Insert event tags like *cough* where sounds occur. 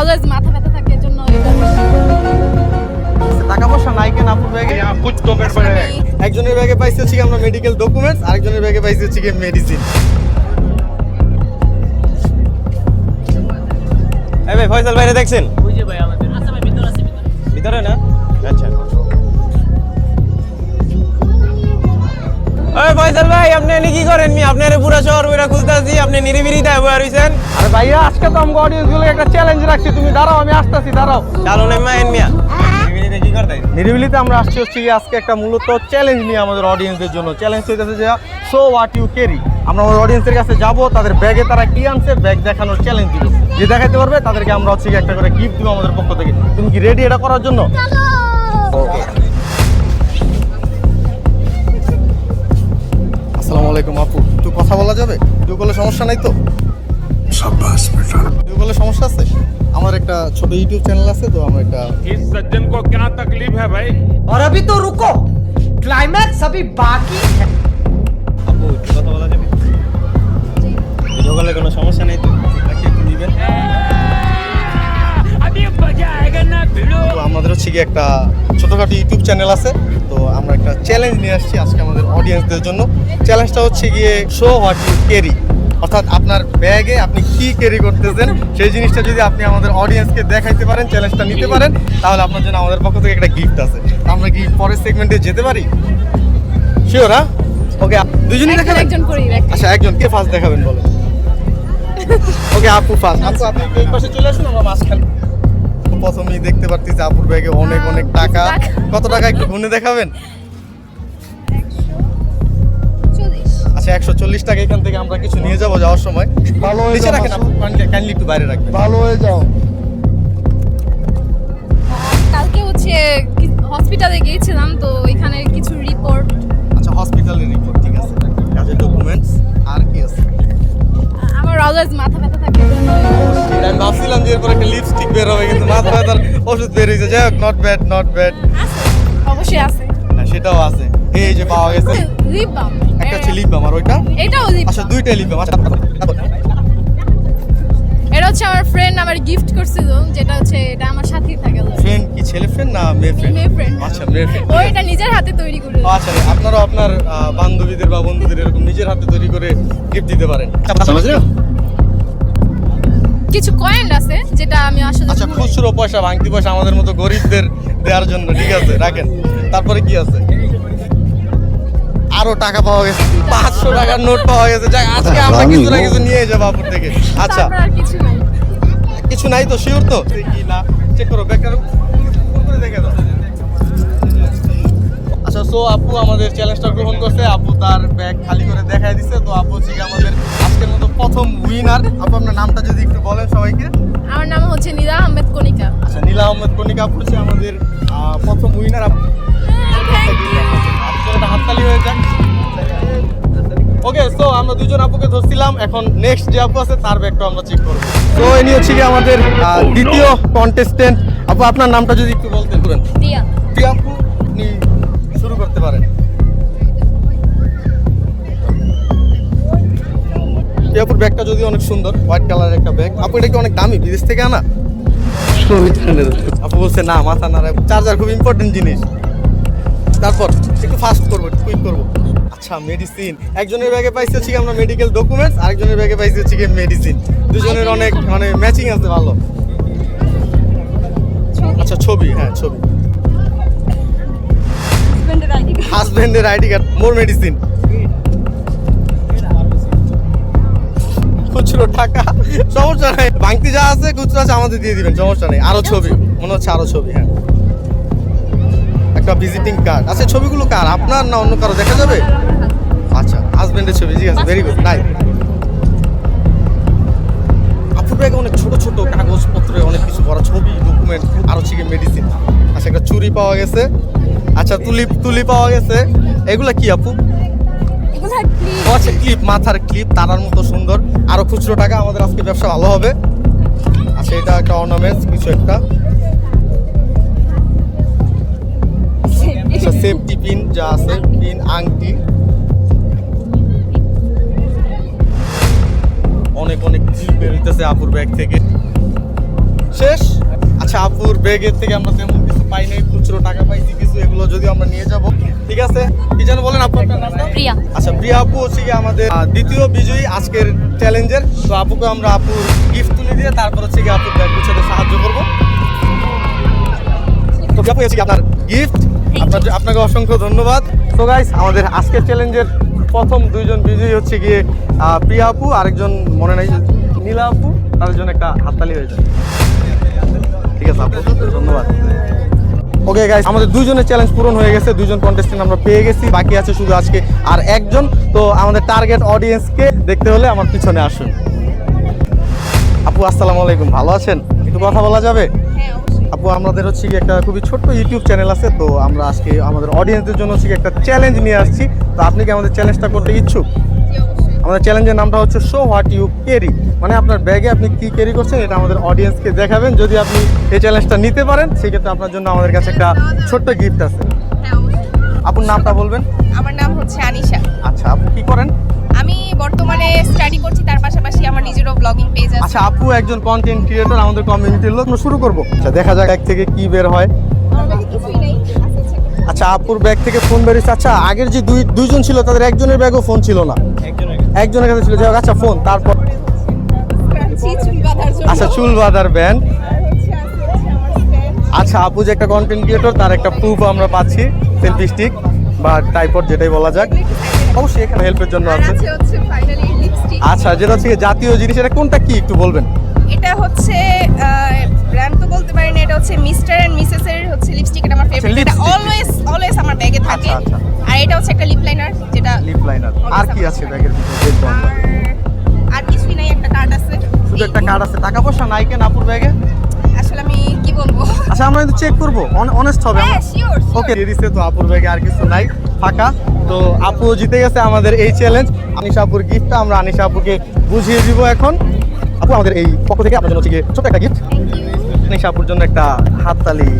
Always মাথা ব্যথা থাকে এজন্য এটা টাকা পয়সা নাই কেন আপুর ব্যাগে? আচ্ছা, একজনের ব্যাগে পাইছে হচ্ছে আমরা মেডিকেল ডকুমেন্টস আরেকজনের ব্যাগে পাইছে হচ্ছে মেডিসিন এই ভাই ফয়সাল ভাইরে দেখছেন? ওই যে ভাই আমাদের। আচ্ছা ভাই ভিতরে আছে ভিতরে না? আচ্ছা। ওই ফয়সাল ভাই আপনি এনে কি করেন মি? আপনারে পুরো শহর বইরা খুঁজতাছি আপনি রইছেন। আরে ভাইয়া আজকে তো আমাকে অডিয়েন্সগুলো একটা চ্যালেঞ্জ রাখছি তুমি দাঁড়াও আমি আসতেছি দাঁড়াও। চালু নেই মা এন মিয়া। নিরিবিরিতে কি করতে? নিরিবিলিতে আমরা আসছি হচ্ছে আজকে একটা মূলত চ্যালেঞ্জ নিয়ে আমাদের অডিয়েন্সের জন্য। চ্যালেঞ্জ হইতেছে যে সো হোয়াট ইউ ক্যারি আমরা আমাদের অডিয়েন্সের কাছে যাব তাদের ব্যাগে তারা কি আনছে ব্যাগ দেখানোর চ্যালেঞ্জ দিব। যে দেখাতে পারবে তাদেরকে আমরা হচ্ছে একটা করে গিফট দিব আমাদের পক্ষ থেকে। তুমি কি রেডি এটা করার জন্য? আসসালামু আলাইকুম আপু একটু কথা বলা যাবে একটু বলে সমস্যা নাই তো একটু বলে সমস্যা আছে আমার একটা ছোট ইউটিউব চ্যানেল আছে তো আমরা একটা इस सज्जन को क्या तकलीफ है भाई और अभी तो रुको क्लाइमैक्स अभी बाकी है আপু একটু কথা বলা যাবে ভিডিও কলে কোনো সমস্যা নেই তো নাকি একটু নিবেন अभी मजा आएगा ना भिड़ो তো আমাদের হচ্ছে কি একটা ছোটখাটো ইউটিউব চ্যানেল আছে তো আমরা একটা চ্যালেঞ্জ নিয়ে আসছি আজকে আমাদের অডিয়েন্সদের জন্য। চ্যালেঞ্জটা হচ্ছে গিয়ে শো হোয়াট ইউ ক্যারি অর্থাৎ আপনার ব্যাগে আপনি কি ক্যারি করতেছেন সেই জিনিসটা যদি আপনি আমাদের অডিয়েন্সকে দেখাইতে পারেন চ্যালেঞ্জটা নিতে পারেন তাহলে আপনার জন্য আমাদের পক্ষ থেকে একটা গিফট আছে। আমরা কি পরের সেগমেন্টে যেতে পারি? শিওর হ্যাঁ? ওকে দুজনই একজন দেখাবেন? একজন করি আচ্ছা একজন কে ফার্স্ট দেখাবেন বলেন? *laughs* ওকে আপু ফার্স্ট আপু আপনি এই পাশে চলে আসুন আমরা মাঝখানে প্রথমেই দেখতে পারতেছি আপুর ব্যাগে অনেক অনেক টাকা। কত টাকা একটু গুনে দেখাবেন? আচ্ছা একশো চল্লিশ টাকা এখান থেকে আমরা কিছু নিয়ে যাব যাওয়ার সময়। ভালো হয়েছে নিচে রাখেন আপু কাইন্ডলি একটু বাইরে রাখবেন। ভালো হয়ে যাও। কালকে হচ্ছে হসপিটালে গিয়েছিলাম তো অলওয়েজ মাথা ব্যথা থাকে। এটা আমি ভাবছিলাম যে এরপর একটা লিপস্টিক বের হবে কিন্তু মাথা ব্যথার ওষুধ বের হয়েছে। যাই হোক নট ব্যাড নট ব্যাড অবশ্যই আছে। হ্যাঁ সেটাও আছে। এই যে পাওয়া গেছে। লিপ বাম একটা হচ্ছে লিপ বাম আর ওইটা? এটাও লিপ আচ্ছা দুইটা লিপ বাম আচ্ছা এটা হচ্ছে আমার ফ্রেন্ড আমার গিফট করছিল যেটা হচ্ছে এটা আমার সাথেই থাকে। ফ্রেন্ড কি ছেলে ফ্রেন্ড না মেয়ে ফ্রেন্ড মেয়ে ফ্রেন্ড আচ্ছা মেয়ে ফ্রেন্ড ও এটা নিজের হাতে তৈরি করে আচ্ছা আপনারাও আপনার বান্ধবীদের বা বন্ধুদের এরকম নিজের হাতে তৈরি করে গিফট দিতে পারেন। কিছু কয়েন আছে যেটা আমি আসলে আচ্ছা খুচরো পয়সা ভাঙতি পয়সা আমাদের মতো গরিবদের দেওয়ার জন্য ঠিক আছে রাখেন। তারপরে কি আছে? আরও টাকা পাওয়া গেছে পাঁচশো টাকার নোট পাওয়া গেছে। যাক আজকে আমরা কিছু না কিছু নিয়ে যাব আপুর থেকে। আচ্ছা। আর কিছু নাই। কিছু নাই তো শিওর তো? কি না চেক করো। বেকার উপরে দেখে দাও। আচ্ছা সো আপু আমাদের চ্যালেঞ্জটা গ্রহণ করছে। আপু তার ব্যাগ খালি করে দেখাই দিছে তো আপু হচ্ছে আমাদের আজকের মতো প্রথম উইনার আপু আপনার নামটা যদি একটু বলেন সবাইকে। আমার নাম হচ্ছে নীলা আহমেদ কণিকা। আচ্ছা নীলা আহমেদ কণিকা আপু হচ্ছে আমাদের প্রথম উইনার আপু হাততালি হয়ে যাক। ওকে সো আমরা দুজন আপুকে ধরছিলাম। এখন নেক্সট যে আপু আছে তার ব্যাগটা আমরা চেক করব। তো ইনি হচ্ছে কি আমাদের দ্বিতীয় কন্টেস্টেন্ট আপু আপনার নামটা যদি একটু বলতে পারেন দিয়া প্রিয়া আপু আপনি করতে পারেন। ব্যাগটা যদি অনেক সুন্দর হোয়াইট কালারের একটা ব্যাগ আপু এটা কি অনেক দামি? বিদেশ থেকে আনা? আপু বলছে না মাথা না চার্জার খুব ইম্পর্টেন্ট জিনিস। তারপর একটু ফাস্ট করব একটু কুইক করব। আচ্ছা মেডিসিন একজনের ব্যাগে পাইছি হচ্ছে আমরা মেডিকেল ডকুমেন্টস আরেকজনের ব্যাগে পাইছি হচ্ছে মেডিসিন দুজনের অনেক মানে ম্যাচিং আছে ভালো। আচ্ছা ছবি হ্যাঁ ছবি। হাজবেন্ডের আইডি কার্ড, মোর মেডিসিন খুচরো টাকা, সমস্যা নাই। ভাঙতি যা আছে, খুচরো আছে, আমাদের দিয়ে দিবেন, সমস্যা নেই। আরও ছবি, মনে হচ্ছে আরও ছবি হ্যাঁ। একটা ভিজিটিং কার্ড আচ্ছা ছবিগুলো কার? আপনার না অন্য কারও? দেখা যাবে? আচ্ছা হাজবেন্ডের ছবি, ঠিক আছে ভেরি গুড নাই আপুর ব্যাগে অনেক ছোট ছোট কাগজপত্রে অনেক কিছু ভরা ছবি ডকুমেন্ট আর হচ্ছে কি মেডিসিন আচ্ছা একটা চুরি পাওয়া গেছে। আচ্ছা তুলি তুলি পাওয়া গেছে। এগুলা কি আপু? আচ্ছা ক্লিপ মাথার ক্লিপ তারার মতো সুন্দর। আরও খুচরো টাকা আমাদের আজকে ব্যবসা ভালো হবে। আচ্ছা এটা একটা অর্নামেন্টস কিছু একটা। আচ্ছা সেফটি পিন যা আছে পিন আংটি। অনেক অনেক ক্লিপ বেরোইতেছে আপুর ব্যাগ থেকে। সে ব্যাগের থেকে আমরা তেমন কিছু পাই নাই খুচরো টাকা পাইছি কিছু এগুলো যদি আমরা নিয়ে যাব। ঠিক আছে? কি যেন বলেন আপু আপনার প্রিয়া। আচ্ছা প্রিয়া আপু হচ্ছে কি আমাদের দ্বিতীয় বিজয়ী আজকের চ্যালেঞ্জের তো আপুকে আমরা আপুর গিফট তুলে দিয়ে তারপর হচ্ছে কি আপুর ব্যাগ গুছাতে সাহায্য করব। তো আপু হচ্ছে কি আপনার গিফট আপনার আপনাকে অসংখ্য ধন্যবাদ। তো গাইস আমাদের আজকের চ্যালেঞ্জের প্রথম দুইজন বিজয়ী হচ্ছে গিয়ে প্রিয়া আপু আরেকজন মনে নাই নীলা আপু তাদের জন্য একটা হাততালি হয়ে যায়। ঠিক আছে আপু ধন্যবাদ। ওকে গাইস আমাদের দুইজনের চ্যালেঞ্জ পূরণ হয়ে গেছে দুইজন কন্টেস্টেন্ট আমরা পেয়ে গেছি বাকি আছে শুধু আজকে আর একজন। তো আমাদের টার্গেট অডিয়েন্সকে দেখতে হলে আমার পিছনে আসুন। আপু আসসালামু আলাইকুম ভালো আছেন? একটু কথা বলা যাবে? হ্যাঁ আপু আমাদের হচ্ছে কি একটা খুবই ছোট্ট ইউটিউব চ্যানেল আছে তো আমরা আজকে আমাদের অডিয়েন্সদের জন্য হচ্ছে একটা চ্যালেঞ্জ নিয়ে আসছি। তো আপনি কি আমাদের চ্যালেঞ্জটা করতে ইচ্ছুক? আমাদের চ্যালেঞ্জের নামটা হচ্ছে শো হোয়াট ইউ ক্যারি মানে আপনার ব্যাগে আপনি কি ক্যারি করছেন এটা আমাদের অডিয়েন্সকে দেখাবেন। যদি আপনি এই চ্যালেঞ্জটা নিতে পারেন সেক্ষেত্রে আপনার জন্য আমাদের কাছে একটা ছোট্ট গিফট আছে। আপনার নামটা বলবেন? আমার নাম হচ্ছে আনিশা। আচ্ছা আপনি কি করেন? আমি বর্তমানে স্টাডি করছি তার পাশাপাশি আমার নিজেরও ব্লগিং পেজ আছে। আচ্ছা আপু একজন কন্টেন্ট ক্রিয়েটর আমাদের কমিউনিটির লোক শুরু করব। আচ্ছা দেখা যাক এক থেকে কি বের হয়। কিছুই নেই আচ্ছা আপুর ব্যাগ থেকে ফোন বেরিয়েছে। আচ্ছা আগের যে দুই দুইজন ছিল তাদের একজনের ব্যাগও ফোন ছিল না। একজনের কাছে ছিল যাই আচ্ছা ফোন তারপর। আচ্ছা চুল বাঁধার ব্যান্ড। আচ্ছা আপু যে একটা কন্টেন্ট ক্রিয়েটর তার একটা প্রুফ আমরা পাচ্ছি সেলফি স্টিক বা টাইপড যেটাই বলা যাক। অবশ্যই এখানে হেল্পের জন্য আছে। আচ্ছা যেটা হচ্ছে জাতীয় জিনিস এটা কোনটা কি একটু বলবেন? এটা হচ্ছে ব্র্যান্ড তো বলতে পারি না এটা হচ্ছে মিস্টার এন্ড মিসেস এর হচ্ছে লিপস্টিক এটা আমার ফেভারিট এটা অলওয়েজ অলওয়েজ আমার ব্যাগে থাকে আচ্ছা, আচ্ছা। আর এটা হচ্ছে একটা লিপ লাইনার আর কি আছে ব্যাগের ভিতরে? দেখব আমরা। আর কিছুই নাই একটা কার্ড আছে। শুধু একটা কার্ড আছে। টাকা পয়সা নাই কেন আপুর ব্যাগে? আসলে আমি কি বলব? আচ্ছা আমরা কিন্তু চেক করব। অনেস্ট হবে। হ্যাঁ শিওর ওকে দিছে তো আপুর ব্যাগে আর কিছু নাই। ফাঁকা। তো আপু জিতে গেছে আমাদের এই চ্যালেঞ্জ আনিশা আপুর গিফটটা আমরা আনিশা আপুকে বুঝিয়ে দিব এখন। আপু আমাদের এই পক্ষ থেকে আপনার জন্য হচ্ছে ছোট একটা গিফট আনিশা আপুর জন্য একটা হাততালি।